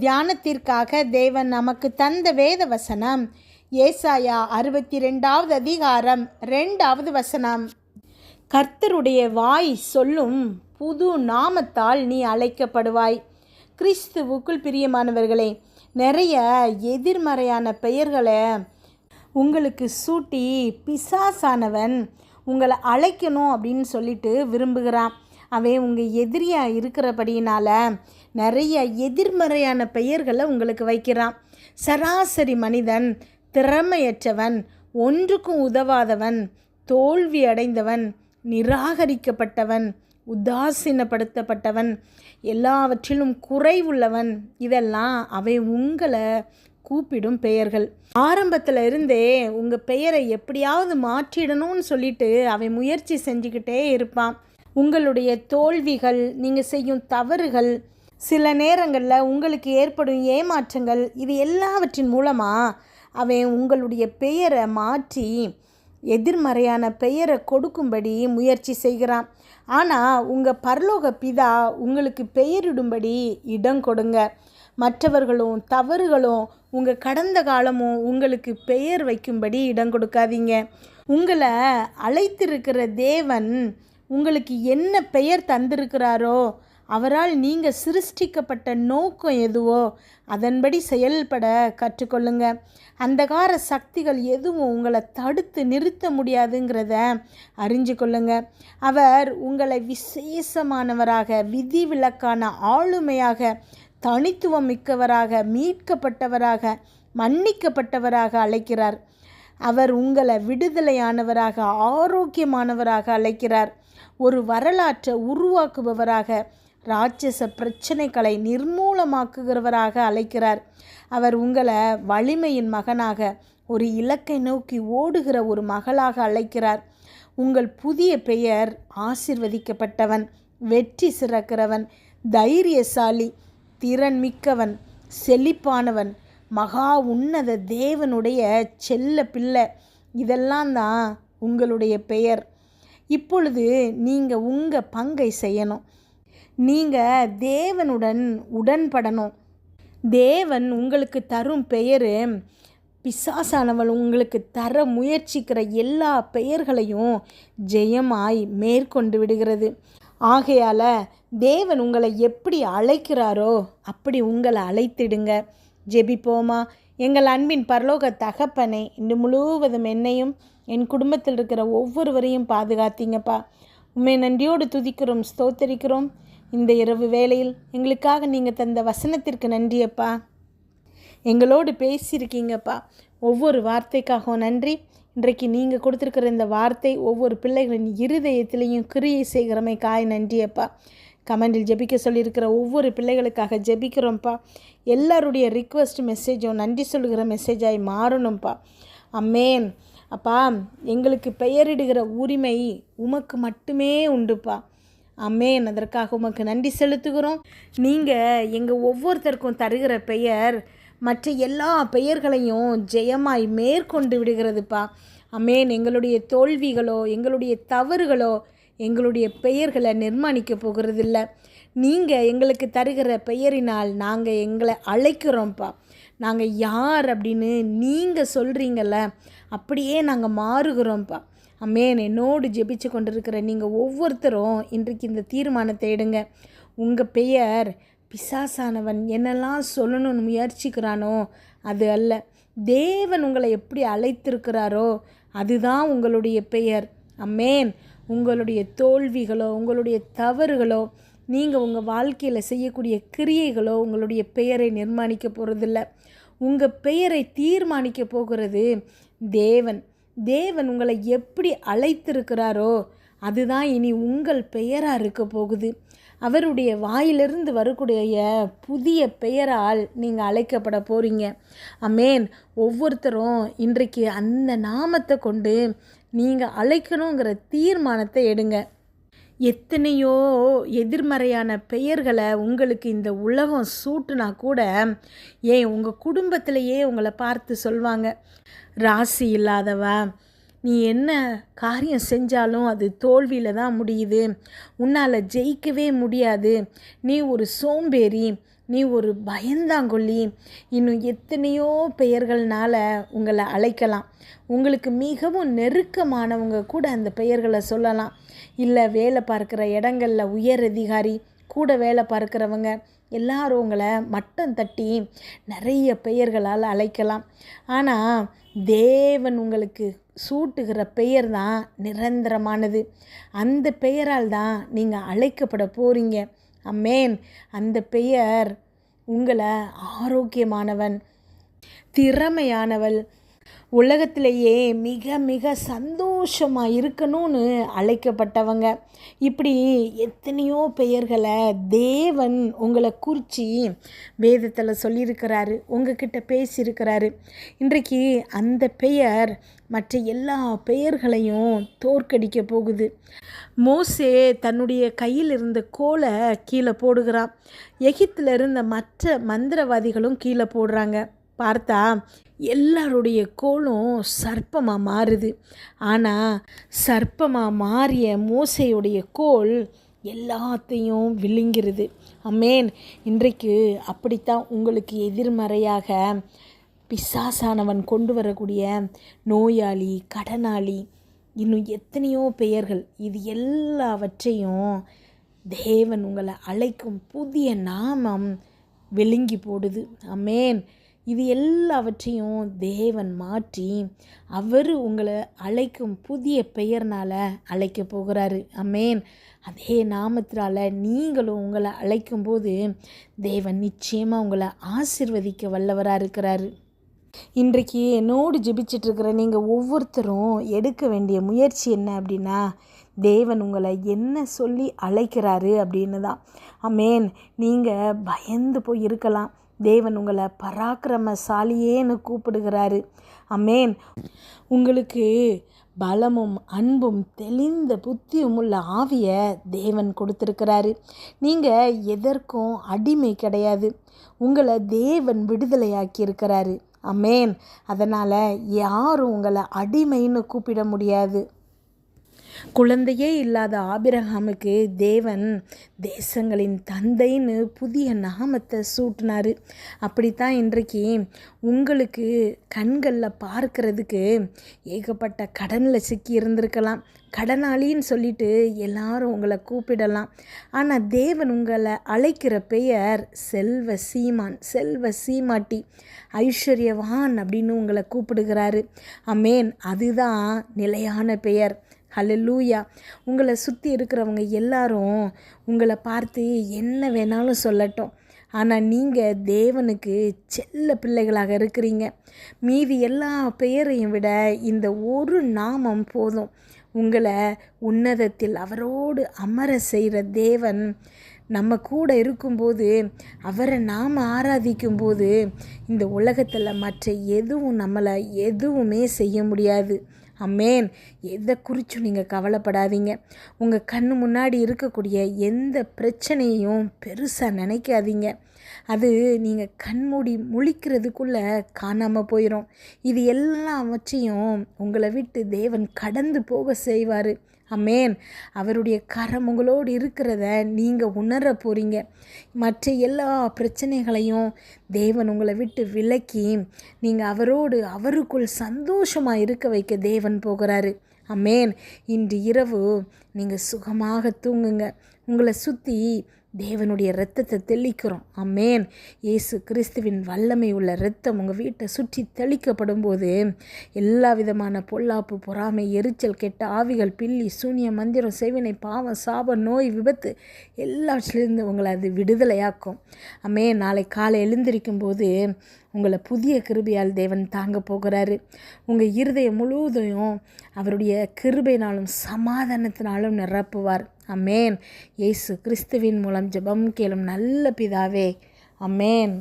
தியானத்திற்காக தேவன் நமக்கு தந்த வேத வசனம். ஏசாயா அறுபத்தி ரெண்டாவது அதிகாரம் ரெண்டாவது வசனம். கர்த்தருடைய வாய் சொல்லும் புது நாமத்தால் நீ அழைக்கப்படுவாய். கிறிஸ்துவுக்குள் பிரியமானவர்களே நிறைய எதிர்மறையான பெயர்களை உங்களுக்கு சூட்டி பிசாசானவன் உங்களை அழைக்கணும் அப்படின்னு சொல்லிட்டு விரும்புகிறான். அவன் உங்கள் எதிரியாக இருக்கிறபடியினால் நிறைய எதிர்மறையான பெயர்களை உங்களுக்கு வைக்கிறான். சராசரி மனிதன் திறமையற்றவன் ஒன்றுக்கும் உதவாதவன் தோல்வி அடைந்தவன் நிராகரிக்கப்பட்டவன் உதாசீனப்படுத்தப்பட்டவன் எல்லாவற்றிலும் குறைவுள்ளவன். இதெல்லாம் அவை உங்களை கூப்பிடும் பெயர்கள். ஆரம்பத்தில் இருந்தே உங்கள் பெயரை எப்படியாவது மாற்றிடணும்னு சொல்லிட்டு அவன் முயற்சி செஞ்சுக்கிட்டே இருப்பான். உங்களுடைய தோல்விகள் நீங்கள் செய்யும் தவறுகள் சில நேரங்களில் உங்களுக்கு ஏற்படும் ஏமாற்றங்கள் இது எல்லாவற்றின் மூலமாக அவன் உங்களுடைய பெயரை மாற்றி எதிர்மறையான பெயரை கொடுக்கும்படி முயற்சி செய்கிறான். ஆனால் உங்கள் பரலோக பிதா உங்களுக்கு பெயரிடும்படி இடம் கொடுங்க. மற்றவர்களும் தவறுகளும் உங்கள் கடந்த காலமும் உங்களுக்கு பெயர் வைக்கும்படி இடம் கொடுக்காதீங்க. உங்களை அழைத்திருக்கிற தேவன் உங்களுக்கு என்ன பெயர் தந்திருக்கிறாரோ அவரால் நீங்கள் சிருஷ்டிக்கப்பட்ட நோக்கம் எதுவோ அதன்படி செயல்பட கற்றுக்கொள்ளுங்க. அந்தகார சக்திகள் எதுவும் உங்களை தடுத்து நிறுத்த முடியாதுங்கிறத அறிஞ்சு கொள்ளுங்க. அவர் உங்களை விசேஷமானவராக விதிவிலக்கான ஆளுமையாக தனித்துவம் மிக்கவராக மீட்கப்பட்டவராக மன்னிக்கப்பட்டவராக அழைக்கிறார். அவர் உங்களை விடுதலையானவராக ஆரோக்கியமானவராக அழைக்கிறார். ஒரு வரலாற்றை உருவாக்குபவராக ராட்சச பிரச்சனைகளை நிர்மூலமாக்குகிறவராக அழைக்கிறார். அவர் உங்களை வலிமையின் மகனாக ஒரு இலக்கை நோக்கி ஓடுகிற ஒரு மகளாக அழைக்கிறார். உங்கள் புதிய பெயர் ஆசிர்வதிக்கப்பட்டவன் வெற்றி சிறக்கிறவன் தைரியசாலி திறன் மிக்கவன் செழிப்பானவன் மகா உன்னத தேவனுடைய செல்ல பிள்ளை. இதெல்லாம் தான் உங்களுடைய பெயர். இப்பொழுது நீங்கள் உங்கள் பங்கை செய்யணும். நீங்கள் தேவனுடன் உடன்படணும். தேவன் உங்களுக்கு தரும் பெயர் பிசாசானவள் உங்களுக்கு தர முயற்சிக்கிற எல்லா பெயர்களையும் ஜெயமாய் மேற்கொண்டு விடுகிறது. ஆகையால் தேவன் உங்களை எப்படி அழைக்கிறாரோ அப்படி உங்களை அழைத்திடுங்க. ஜெபிப்போமா? எங்கள் அன்பின் பரலோக தகப்பனை இன்று முழுவதும் என்னையும் என் குடும்பத்தில் இருக்கிற ஒவ்வொருவரையும் பாதுகாத்தீங்கப்பா. உண்மை நன்றியோடு துதிக்கிறோம் ஸ்தோத்தரிக்கிறோம். இந்த இரவு வேளையில் எங்களுக்காக நீங்கள் தந்த வசனத்திற்கு நன்றியப்பா. எங்களோடு பேசியிருக்கீங்கப்பா. ஒவ்வொரு வார்த்தைக்காகவும் நன்றி. இன்றைக்கு நீங்கள் கொடுத்துருக்கிற இந்த வார்த்தை ஒவ்வொரு பிள்ளைகளின் இருதயத்திலையும் கிரியை செய்கிறமைக்காய் நன்றியப்பா. கமெண்டில் ஜெபிக்க சொல்லியிருக்கிற ஒவ்வொரு பிள்ளைகளுக்காக ஜெபிக்கிறோம்ப்பா. எல்லாருடைய ரிக்வஸ்ட் மெசேஜும் நன்றி சொல்கிற மெசேஜாய் மாறணும்ப்பா. அம்மேன் அப்பா எங்களுக்கு பெயரிடுகிற உரிமை உமக்கு மட்டுமே உண்டுப்பா. அம்மேன் அதற்காக உமக்கு நன்றி செலுத்துகிறோம். நீங்கள் எங்கள் ஒவ்வொருத்தருக்கும் தருகிற பெயர் மற்ற எல்லா பெயர்களையும் ஜெயமாய் மேற்கொண்டு விடுகிறதுப்பா. அம்மேன் எங்களுடைய தோல்விகளோ எங்களுடைய தவறுகளோ எங்களுடைய பெயர்களை நிர்மாணிக்க போகிறதில்ல. நீங்கள் எங்களுக்கு தருகிற பெயரினால் நாங்கள் எங்களை அழைக்கிறோம்ப்பா. நாங்கள் யார் அப்படின்னு நீங்கள் சொல்கிறீங்கள அப்படியே நாங்கள் மாறுகிறோம்ப்பா. அம்மேன் என்னோடு ஜெபிச்சு கொண்டிருக்கிற நீங்கள் ஒவ்வொருத்தரும் இன்றைக்கு இந்த தீர்மானத்தை எடுங்க. உங்கள் பெயர் பிசாசானவன் என்னெல்லாம் சொல்லணும்னு முயற்சிக்கிறானோ அது அல்ல. தேவன் உங்களை எப்படி அழைத்திருக்கிறாரோ அதுதான் உங்களுடைய பெயர். அம்மேன் உங்களுடைய தோல்விகளோ உங்களுடைய தவறுகளோ நீங்கள் உங்கள் வாழ்க்கையில் செய்யக்கூடிய கிரியைகளோ உங்களுடைய பெயரை நிர்மாணிக்க போகிறதில்ல உங்கள் பெயரை தீர்மானிக்க போகிறது தேவன். தேவன் உங்களை எப்படி அழைத்திருக்கிறாரோ அதுதான் இனி உங்கள் பெயராக இருக்க போகுது. அவருடைய வாயிலிருந்து வரக்கூடிய புதிய பெயரால் நீங்கள் அழைக்கப்பட போகிறீங்க அமேன் ஒவ்வொருத்தரும் இன்றைக்கு அந்த நாமத்தை கொண்டு நீங்கள் அழைக்கணுங்கிற தீர்மானத்தை எடுங்க. எத்தனையோ எதிர்மறையான பெயர்களை உங்களுக்கு இந்த உலகம் சூட்டுனா கூட ஏன் உங்கள் குடும்பத்திலேயே உங்களை பார்த்து சொல்வாங்க. ராசி இல்லாதவ நீ என்ன காரியம் செஞ்சாலும் அது தோல்வியில் தான் முடியுது. உன்னால் ஜெயிக்கவே முடியாது. நீ ஒரு சோம்பேறி நீ ஒரு பயந்தாங்கொல்லி. இன்னும் எத்தனையோ பெயர்கள்னால உங்களை அழைக்கலாம். உங்களுக்கு மிகவும் நெருக்கமானவங்க கூட அந்த பெயர்களை சொல்லலாம். இல்லை வேலை பார்க்குற இடங்களில் உயர் அதிகாரி கூட வேலை பார்க்குறவங்க எல்லாரும் உங்களை மட்டம் தட்டி நிறைய பெயர்களால் அழைக்கலாம். ஆனால் தேவன் உங்களுக்கு சூட்டுகிற பெயர் தான் நிரந்தரமானது. அந்த பெயரால் தான் நீங்கள் அழைக்கப்பட போகிறீங்க அம்மேன் அந்த பெயர் உங்களை ஆரோக்கியமானவன் திறமையானவள் உலகத்திலேயே மிக மிக சந்தோஷமாக இருக்கணும்னு அழைக்கப்பட்டவங்க. இப்படி எத்தனையோ பெயர்களை தேவன் உங்களை குறித்து வேதத்தில் சொல்லியிருக்கிறாரு உங்ககிட்ட பேசியிருக்கிறாரு. இன்றைக்கு அந்த பெயர் மற்ற எல்லா பெயர்களையும் தோற்கடிக்க போகுது. மோசே தன்னுடைய கையில் இருந்த கோலை கீழே போடுகிறான். எகித்தில் இருந்த மற்ற மந்திரவாதிகளும் கீழே போடுறாங்க. பார்த்தா எல்லாருடைய கோலும் சர்ப்பமாக மாறுது. ஆனால் சர்ப்பமாக மாறிய மோசையுடைய கோல் எல்லாத்தையும் விழுங்கிறது. அமேன். இன்றைக்கு அப்படித்தான் உங்களுக்கு எதிர்மறையாக பிசாசானவன் கொண்டு வரக்கூடிய நோயாளி கடனாளி இன்னும் எத்தனையோ பெயர்கள். இது எல்லாவற்றையும் தேவன் உங்களை அழைக்கும் புதிய நாமம் விழுங்கி போடுது. அமேன். இது எல்லாவற்றையும் தேவன் மாற்றி அவர் உங்களை அழைக்கும் புதிய பெயர்னால் அழைக்க போகிறாரு. அமேன் அதே நாமத்தினால் நீங்களும் உங்களை அழைக்கும்போது தேவன் நிச்சயமாக உங்களை ஆசிர்வதிக்க வல்லவராக இருக்கிறாரு. இன்றைக்கு என்னோடு ஜெபிச்சிட்ருக்கிற நீங்கள் ஒவ்வொருத்தரும் எடுக்க வேண்டிய முயற்சி என்ன அப்படின்னா தேவன் உங்களை என்ன சொல்லி அழைக்கிறாரு அப்படின்னு தான் அமேன் நீங்கள் பயந்து போய் இருக்கலாம். தேவன் உங்களை பராக்கிரமசாலியேன்னு கூப்பிடுகிறாரு. அமேன் உங்களுக்கு பலமும் அன்பும் தெளிந்த புத்தியும் உள்ள ஆவியை தேவன் கொடுத்துருக்கிறாரு. நீங்கள் எதற்கும் அடிமை கிடையாது. உங்களை தேவன் விடுதலையாக்கி இருக்கிறாரு. அமேன் அதனால் யாரும் உங்களை அடிமைன்னு கூப்பிட முடியாது. குழந்தையே இல்லாத ஆபிரகாமுக்கு தேவன் தேசங்களின் தந்தைன்னு புதிய நாமத்தை சூட்டினார். அப்படித்தான் இன்றைக்கு உங்களுக்கு கண்களில் பார்க்கறதுக்கு ஏகப்பட்ட கடனில் சிக்கி இருந்திருக்கலாம். கடனாளின்னு சொல்லிட்டு எல்லாரும் உங்களை கூப்பிடலாம். ஆனால் தேவன் உங்களை அழைக்கிற பெயர் செல்வ சீமான் செல்வ சீமாட்டி ஐஸ்வர்யவான் அப்படின்னு உங்களை கூப்பிடுகிறாரு. அமேன் அதுதான் நிலையான பெயர். ஹலலூயா உங்களை சுற்றி இருக்கிறவங்க எல்லாரும் உங்களை பார்த்து என்ன வேணாலும் சொல்லட்டும். ஆனால் நீங்கள் தேவனுக்கு செல்ல பிள்ளைகளாக இருக்கிறீங்க. மீதி எல்லா பெயரையும் விட இந்த ஒரு நாமம் போதும். உங்களை உன்னதத்தில் அவரோடு அமர செய்கிற தேவன் நம்ம கூட இருக்கும்போது அவரை நாம் ஆராதிக்கும்போது இந்த உலகத்தில் மற்ற எதுவும் நம்மளை எதுவுமே செய்ய முடியாது. அம்மேன் எதை குறித்தும் நீங்கள் கவலைப்படாதீங்க. உங்கள் கண்ணு முன்னாடி இருக்கக்கூடிய எந்த பிரச்சனையும் பெருசாக நினைக்காதீங்க. அது நீங்கள் கண்மூடி முழிக்கிறதுக்குள்ளே காணாமல் போயிடும் இது எல்லாவற்றையும் உங்களை விட்டு தேவன் கடந்து போக செய்வார். அமேன் அவருடைய கரம் உங்களோடு இருக்கிறத நீங்கள் உணர போகிறீங்க மற்ற எல்லா பிரச்சனைகளையும் தேவன் உங்களை விட்டு விலக்கி நீங்கள் அவரோடு அவருக்குள் சந்தோஷமாக இருக்க வைக்க தேவன் போகிறாரு. அமேன் இன்று இரவு நீங்கள் சுகமாக தூங்குங்க. உங்களை சுற்றி தேவனுடைய இரத்தத்தை தெளிக்கிறோம். அம்மேன் இயேசு கிறிஸ்துவின் வல்லமை உள்ள இரத்தம் உங்கள் வீட்டை சுற்றி தெளிக்கப்படும் போது எல்லா விதமான பொல்லாப்பு பொறாமை எரிச்சல் கெட்ட ஆவிகள் பில்லி சூனிய மந்திரம் செவினை பாவம் சாபம் நோய் விபத்து எல்லாவற்றிலிருந்து உங்களை அது விடுதலையாக்கும். அம்மே நாளை காலை எழுந்திருக்கும் போது உங்களை புதிய கிருபையால் தேவன் தாங்க போகிறாரு. உங்கள் இருதயம் முழுவதையும் அவருடைய கிருபைனாலும் சமாதானத்தினாலும் நிரப்புவார். அமேன் இயேசு கிறிஸ்துவின் மூலம் ஜெபம் கேளும் நல்ல பிதாவே. அமேன்